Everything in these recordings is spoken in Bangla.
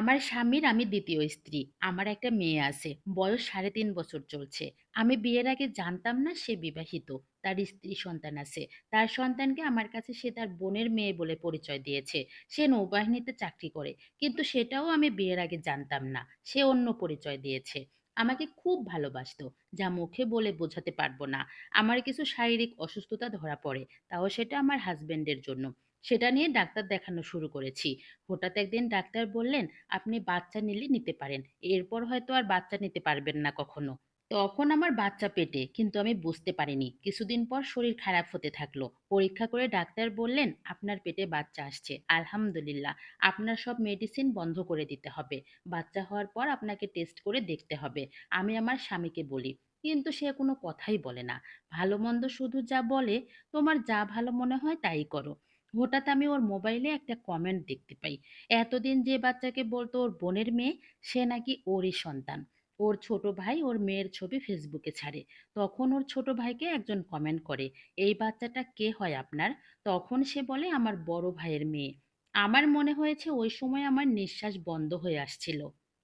আমার স্বামীর আমি দ্বিতীয় স্ত্রী। আমার একটা মেয়ে আছে। বয়স ৩.৫ বছর চলছে। আমি বিয়ের আগে জানতাম না সে বিবাহিত। তার স্ত্রী সন্তান আছে। তার সন্তানকে আমার কাছে সে তার বোনের মেয়ে বলে পরিচয় দিয়েছে। সে নৌবাহিনীতে চাকরি করে। কিন্তু সেটাও আমি বিয়ের আগে জানতাম না। সে অন্য পরিচয় দিয়েছে। আমাকে খুব ভালোবাসতো। যা মুখে বলে বোঝাতে পারব না। আমার কিছু শারীরিক অসুস্থতা ধরা পড়ে। তাও সেটা আমার হাসব্যান্ডের জন্য। সেটা নিয়ে ডাক্তার দেখানো শুরু করেছি। হঠাৎ একদিন ডাক্তার বললেন, "আপনি বাচ্চা নিলে নিতে পারেন। এরপর হয়তো আর বাচ্চা নিতে পারবেন না কখনো।" তখন আমার বাচ্চা পেটে, কিন্তু আমি বুঝতে পারিনি। কিছুদিন পর শরীর খারাপ হতে থাকল। পরীক্ষা করে ডাক্তার বললেন, "আপনার পেটে বাচ্চা আসছে। আলহামদুলিল্লাহ। আপনার সব মেডিসিন বন্ধ করে দিতে হবে। বাচ্চা হওয়ার পর আপনাকে টেস্ট করে দেখতে হবে।" আমি আমার স্বামীকে বলি। কিন্তু সে কোনো কথাই বলে না। ভালো-মন্দ শুধু যা বলে, "তোমার যা ভালো মনে হয় তাই করো।" হঠাৎ আমি ওর মোবাইলে একটা কমেন্ট দেখতে পাই। এতদিন যে বাচ্চাকে বলতো ওর বোনের মেয়ে, সে নাকি ওরই সন্তান। ওর ছোট ভাই ওর মেয়ের ছবি ফেসবুকে ছাড়ে। তখন ওর ছোট ভাইকে একজন কমেন্ট করে, "এই বাচ্চাটা কে হয় আপনার?" তখন সে বলে, "আমার বড় ভাইয়ের মেয়ে।" আমার মনে হয়েছে ওই সময় আমার নিঃশ্বাস বন্ধ হয়ে আসছিল।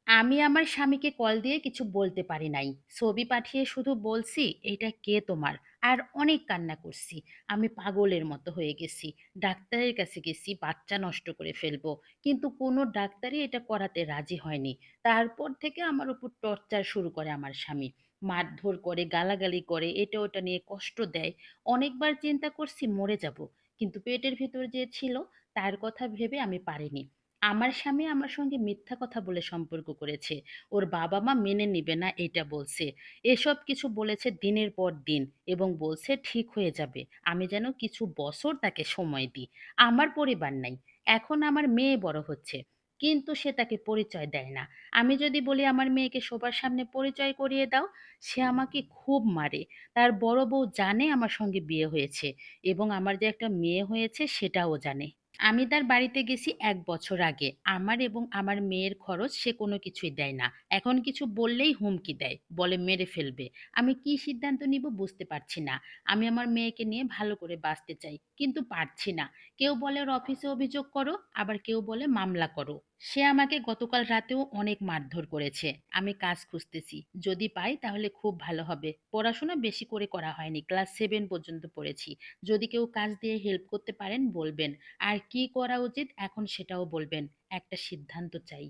আমি আমার স্বামীকে কল দিয়ে কিছু বলতে পারি নাই। ছবি পাঠিয়ে শুধু বলছি, "এইটা কে তোমার?" আর অনেক কান্না করছি। আমি পাগলের মতো হয়ে গেছি। ডাক্তারের কাছে গেছি বাচ্চা নষ্ট করে ফেলব। কিন্তু কোনো ডাক্তারই এটা করাতে রাজি হয়নি। তারপর থেকে আমার উপর টর্চার শুরু করে আমার স্বামী। মারধর করে, গালাগালি করে, এটা ওটা নিয়ে কষ্ট দেয়। অনেকবার চিন্তা করছি মরে যাব কিন্তু পেটের ভিতর যে ছিল তার কথা ভেবে আমি পারিনি। আমার স্বামী আমার সঙ্গে মিথ্যা কথা বলে সম্পর্ক করেছে। ওর বাবা-মা মেনে নিবে না এটা বলছে। এসব কিছু বলেছে দিনের পর দিন এবং বলছে ঠিক হয়ে যাবে। আমি যেন কিছু বছর তাকে সময় দিই। আমার পরিবার নাই। এখন আমার মেয়ে বড় হচ্ছে। কিন্তু সে তাকে পরিচয় দেয় না। আমি যদি বলি আমার মেয়েকে সবার সামনে পরিচয় করিয়ে দাও, সে আমাকে খুব মারে। তার বড় বউ জানে আমার সঙ্গে বিয়ে হয়েছে এবং আমার যে একটা মেয়ে হয়েছে সেটাও জানে। আমি তার বাড়িতে গেছি এক বছর আগে। আমার এবং আমার মেয়ের খরচ সে কোনো কিছুই দেয় না। এখন কিছু বললেই হুমকি দেয়। বলে মেরে ফেলবে। আমি কি সিদ্ধান্ত নিব বুঝতে পারছি না। আমি আমার মেয়েকে নিয়ে ভালো করে বাঁচতে চাই। কিন্তু পারছি না। কেউ বলে ওর অফিসে অভিযোগ করো, আবার কেউ বলে মামলা করো। সে আমাকে গতকাল রাতেও অনেক মারধর করেছে। আমি কাজ খুঁজতেছি। যদি পাই তাহলে খুব ভালো হবে। পড়াশোনা বেশি করে করা হয়নি। ক্লাস সেভেন পর্যন্ত পড়েছি। যদি কেউ কাজ দিয়ে হেল্প করতে পারেন বলবেন। আর কি করা উচিত এখন সেটাও বলবেন। একটা সিদ্ধান্ত চাই।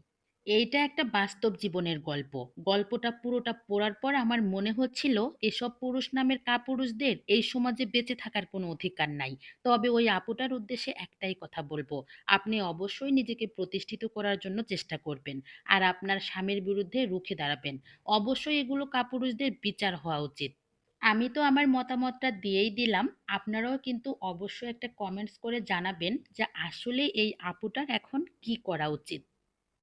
এইটা একটা বাস্তব জীবনের গল্প। গল্পটা পুরোটা পড়ার পর আমার মনে হচ্ছিল এসব পুরুষ নামের কাপুরুষদের এই সমাজে বেঁচে থাকার কোনো অধিকার নাই। তবে ওই আপুটার উদ্দেশ্যে একটাই কথা বলব, আপনি অবশ্যই নিজেকে প্রতিষ্ঠিত করার জন্য চেষ্টা করবেন। আর আপনার স্বামীর বিরুদ্ধে রুখে দাঁড়াবেন। অবশ্যই এগুলো কাপুরুষদের বিচার হওয়া উচিত। আমি তো আমার মতামতটা দিয়েই দিলাম। আপনারাও কিন্তু অবশ্যই একটা কমেন্টস করে জানাবেন যে আসলে এই আপুটার এখন কি করা উচিত?